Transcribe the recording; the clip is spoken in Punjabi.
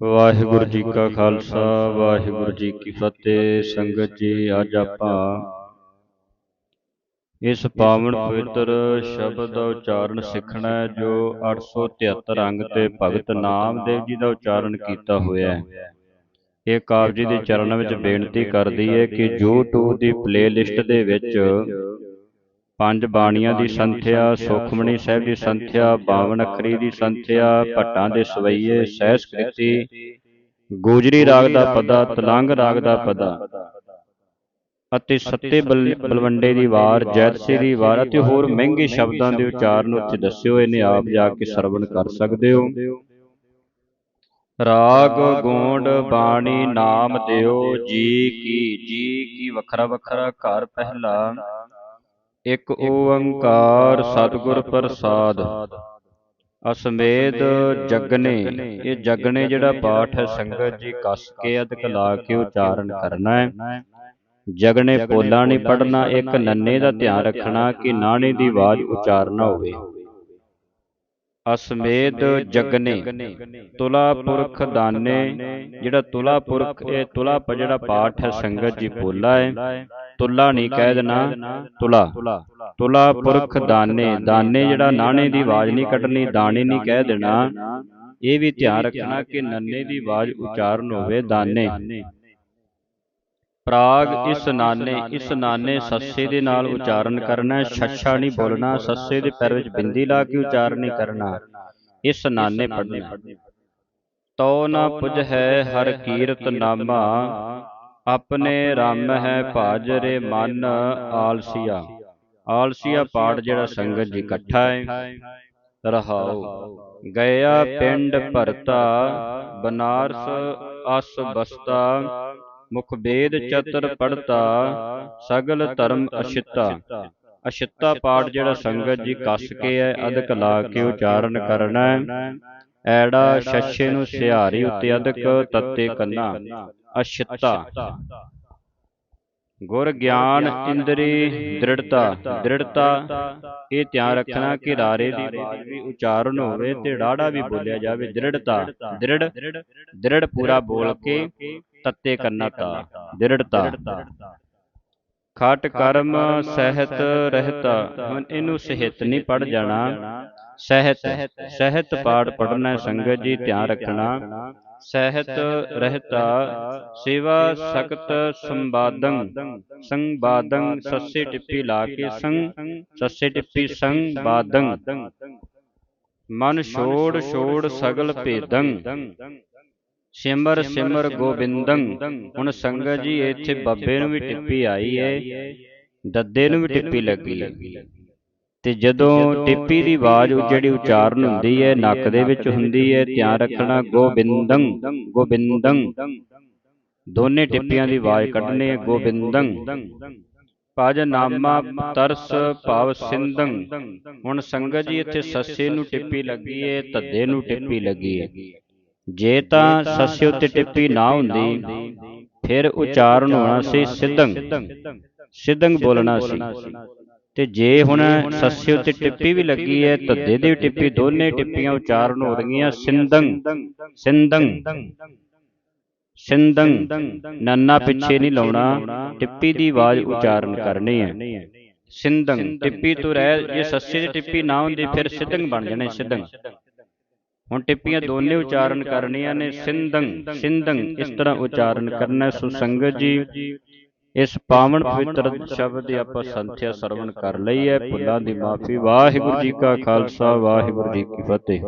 ਵਾਹਿਗੁਰੂ ਜੀ ਕਾ ਖਾਲਸਾ ਵਾਹਿਗੁਰੂ ਜੀ ਕੀ ਫਤਿਹ। ਸੰਗਤ ਜੀ ਅੱਜ ਆਪਾਂ ਇਸ ਪਾਵਨ ਪਵਿੱਤਰ ਸ਼ਬਦ ਦਾ ਉਚਾਰਨ ਸਿੱਖਣਾ ਹੈ ਜੋ 873 ਅੰਗ ਤੇ ਭਗਤ ਨਾਮਦੇਵ ਜੀ ਦਾ ਉਚਾਰਨ ਕੀਤਾ ਹੋਇਆ ਹੈ। ਇਹ ਕਾਵ ਜੀ ਦੇ ਚਰਨਾਂ ਵਿੱਚ ਬੇਨਤੀ ਕਰਦੀ ਹੈ ਕਿ YouTube ਦੀ ਪਲੇਲਿਸਟ ਦੇ ਵਿੱਚ ਪੰਜ ਬਾਣੀਆਂ ਦੀ ਸੰਥਿਆ ਸੁਖਮਣੀ ਸਾਹਿਬ ਦੀ ਸੰਥਿਆ ਬਾਵਨ ਅੱਖਰੀ ਦੀ ਸੰਥਿਆ ਭੱਟਾਂ ਦੇ ਸਵਈਏ ਸਹਿ ਸਕ੍ਰਿਤੀ ਗੋਜਰੀ ਰਾਗ ਦਾ ਪਦਾ ਤਲੰਗ ਰਾਗ ਦਾ ਪਦਾ। ਅਤੇ ਸੱਤੇ ਬਲਵੰਡੇ ਦੀ ਵਾਰ ਜੈਤਸੀ ਦੀ ਵਾਰ ਅਤੇ ਹੋਰ ਮਹਿੰਗੇ ਸ਼ਬਦਾਂ ਦੇ ਉਚਾਰਨ ਉੱਥੇ ਦੱਸਿਓ ਇਹਨੇ ਆਪ ਜਾ ਕੇ ਸਰਵਣ ਕਰ ਸਕਦੇ ਹੋ। ਰਾਗ ਗੋਂਡ ਬਾਣੀ ਨਾਮ ਦਿਓ ਜੀ ਕੀ ਜੀ ਕੀ ਵੱਖਰਾ ਵੱਖਰਾ ਘਰ ਪਹਿਲਾ ਇੱਕ ਓੰਕਾਰ ਸਤਿਗੁਰ ਪ੍ਰਸਾਦ। ਅਸਮੇਦ ਜਗਨੇ। ਇਹ ਜਗਨੇ ਜਿਹੜਾ ਪਾਠ ਹੈ ਸੰਗਤ ਜੀ ਕਸ ਕੇ ਅਦਕ ਲਾ ਕੇ ਉਚਾਰਨ ਕਰਨਾ ਹੈ। ਜਗਨੇ ਪੋਲਾ ਨਹੀਂ ਪੜਨਾ ਇੱਕ ਨੰਨੇ ਦਾ ਧਿਆਨ ਰੱਖਣਾ ਕਿ ਨਾਣੇ ਦੀ ਆਵਾਜ਼ ਉਚਾਰਨਾ ਹੋਵੇ। ਅਸਮੇਦ ਜਗਨੇ। ਤੁਲਾ ਪੁਰਖ ਦਾਨੇ। ਜਿਹੜਾ ਤੁਲਾ ਪੁਰਖ ਇਹ ਤੁਲਾ ਜਿਹੜਾ ਪਾਠ ਹੈ ਸੰਗਤ ਜੀ ਪੋਲਾ ਹੈ। ਤੁਲਾ ਨਹੀਂ ਕਹਿ ਦੇਣਾ ਤੁਲਾ। ਤੁਲਾ। ਪੁਰਖ ਦਾਨੇ ਦਾਨੇ ਜਿਹੜਾ ਨਾਣੇ ਦੀ ਆਵਾਜ਼ ਨਹੀਂ ਕੱਢਣੀ ਦਾਣੇ ਨਹੀਂ ਕਹਿ ਦੇਣਾ ਇਹ ਵੀ ਧਿਆਨ ਰੱਖਣਾ ਕਿ ਨੰਨੇ ਦੀ ਆਵਾਜ਼ ਉਚਾਰਨ ਹੋਵੇ ਦਾਨੇ। ਪ੍ਰਾਗ ਇਸ ਨਾਨੇ ਇਸ ਨਾਨੇ ਸੱਸੇ ਦੇ ਨਾਲ ਉਚਾਰਨ ਕਰਨਾ ਛੱਛਾ ਨਹੀਂ ਬੋਲਣਾ ਸੱਸੇ ਦੇ ਪੈਰ ਵਿੱਚ ਬਿੰਦੀ ਲਾ ਕੇ ਉਚਾਰਨ ਨਹੀਂ ਕਰਨਾ। ਇਸ ਨਾਨੇ ਪੜਨਾ ਤੋ ਨਾ ਪੁਜ ਹੈ ਹਰ ਕੀਰਤ ਨਾਮਾ। ਆਪਣੇ ਰਮ ਹੈ ਭਾਜਰੇ ਮਨ ਆਲਸੀਆ। ਆਲਸੀਆ। ਪਾੜ ਜਿਹੜਾ ਸੰਗਤ ਜੀ ਇਕੱਠਾ ਹੈ। ਰਹਾਉ ਗਿਆ ਪਿੰਡ ਭਰਤਾ ਬਨਾਰਸ ਅਸ ਬਸਤਾ ਮੁਖ ਵੇਦ ਚਤਰ ਪੜਤਾ ਸਗਲ ਧਰਮ ਅਸ਼ਿਤਾ ਅਸ਼ਿਤਾ ਪਾਠ ਜਿਹੜਾ ਸੰਗਤ ਜੀ ਕੱਸ ਕੇ ਹੈ ਅਦਕ ਲਾ ਕੇ ਉਚਾਰਨ ਕਰਨਾ ਐੜਾ ਛੱਛੇ ਨੂੰ ਸਿਹਾਰੀ ਉੱਤੇ ਅਦਕ ਤੱਤੇ ਕੰਨਾ। ਅਸ਼ਿਤਾ। ਗੁਰ ਗਿਆਨ ਇੰਦਰੀ ਦ੍ਰਿੜਤਾ। ਦ੍ਰਿੜਤਾ। ਇਹ ਧਿਆਨ ਰੱਖਣਾ ਕਿ ਰਾਰੇ ਦੀ ਆਵਾਜ਼ ਵੀ ਉਚਾਰਨ ਹੋਵੇ ਤੇ ਡਾੜਾ ਵੀ ਬੋਲਿਆ ਜਾਵੇ। ਦ੍ਰਿੜਤਾ। ਦ੍ਰਿੜ। ਦ੍ਰਿੜ। ਪੂਰਾ ਬੋਲ ਕੇ ਤੱਤੇ ਕੰਨਾ ਤਾ ਦ੍ਰਿੜਤਾ। ਖਟ ਕਰਮ ਸਹਿਤ ਰਹਿਤਾ। ਹੁਣ ਇਹਨੂੰ ਸਹਿਤ ਨਹੀਂ ਪੜ ਜਾਣਾ। ਸਹਿਤ। ਸਹਿਤ। ਪਾੜ ਪੜਨਾ ਸੰਗਤ ਜੀ ਧਿਆਨ ਰੱਖਣਾ। ਸਹਿਤ ਰਹਿਤਾ, ਸੇਵਾ ਸਖਤ ਸੰਬਾਦੰ ਸੰਬਾਦੰ ਸੱਸੇ ਟਿੱਪੀ ਲਾ ਕੇ ਸੰਗ, ਸੱਸੇ ਟਿੱਪੀ ਸੰਬਾਦੰ ਮਨ ਛੋੜ ਛੋੜ ਸਗਲ ਭੇਦੰ, ਸਿਮਰ ਸਿਮਰ ਗੋਬਿੰਦੰ, ਹੁਣ ਸੰਗਤ ਜੀ ਇੱਥੇ ਬੱਬੇ ਨੂੰ ਵੀ ਟਿੱਪੀ ਆਈ ਏ, ਦੱਦੇ ਨੂੰ ਵੀ ਟਿੱਪੀ ਲੱਗੀ ਤੇ ਜਦੋਂ ਟਿੱਪੀ ਦੀ ਆਵਾਜ਼ ਜਿਹੜੀ ਉਚਾਰਨ ਹੁੰਦੀ ਹੈ, ਨੱਕ ਦੇ ਵਿੱਚ ਹੁੰਦੀ ਹੈ, ਧਿਆਨ ਰੱਖਣਾ, ਗੋਬਿੰਦੰ ਗੋਬਿੰਦੰ। ਦੋਨੇ ਟਿੱਪੀਆਂ ਦੀ ਆਵਾਜ਼ ਕੱਢਣੀ ਹੈ, ਗੋਬਿੰਦੰ। ਭਜ ਨਾਮਾ ਤਰਸ ਭਾਵ ਸਿੰਦੰ ਹੁਣ ਸੰਗਤ ਜੀ, ਇੱਥੇ ਸੱਸੇ ਨੂੰ ਟਿੱਪੀ ਲੱਗੀ ਹੈ, ਧੱਦੇ ਨੂੰ ਟਿੱਪੀ ਲੱਗੀ ਹੈ। ਜੇ ਤਾਂ ਸੱਸੇ ਉੱਤੇ ਟਿੱਪੀ ਨਾ ਹੁੰਦੀ, ਫਿਰ ਉਚਾਰਨ ਹੋਣਾ ਸੀ ਸਿੱਧੰ। ਸਿੱਧੰ ਬੋਲਣਾ ਸੀ। ਤੇ ਜੇ ਹੁਣ ਸੱਸੇ ਉੱਤੇ ਟਿੱਪੀ ਵੀ ਲੱਗੀ ਹੈ ਧੱਦੇ ਦੀ ਟਿੱਪੀ, ਦੋਨੇ ਟਿੱਪੀਆਂ ਉਚਾਰਨ ਹੋ ਰਹੀਆਂ ਸਿੰਦੰ ਸਿੰਦੰ ਸਿੰਦੰ ਨੰਨਾ ਪਿੱਛੇ ਨਹੀਂ ਲਾਉਣਾ, ਟਿੱਪੀ ਦੀ ਆਵਾਜ਼ ਉਚਾਰਨ ਕਰਨੀ ਹੈ। ਸਿੰਦੰ ਟਿੱਪੀ ਤੋਂ ਰਹਿ, ਜੇ ਸੱਸੇ ਦੀ ਟਿੱਪੀ ਨਾ ਹੁੰਦੀ, ਫਿਰ ਸਿੱਧੰ ਬਣ ਜਾਣੇ ਸਿੱਧੰ। ਹੁਣ ਟਿੱਪੀਆਂ ਦੋਨੇ ਉਚਾਰਨ ਕਰਨੀਆਂ ਨੇ ਸਿੰਦੰ ਸਿੰਦੰ ਇਸ ਤਰ੍ਹਾਂ ਉਚਾਰਨ ਕਰਨਾ ਸੁਸੰਗਤ ਜੀ। ਇਸ ਪਾਵਨ ਪਵਿੱਤਰ ਸ਼ਬਦ ਦੀ ਆਪਾਂ ਸੰਥਿਆ ਸਰਵਣ ਕਰ ਲਈ ਹੈ ਭੁੱਲਾਂ ਦੀ ਮਾਫੀ। ਵਾਹਿਗੁਰੂ ਜੀ ਕਾ ਖਾਲਸਾ, ਵਾਹਿਗੁਰੂ ਜੀ ਕੀ ਫਤਿਹ।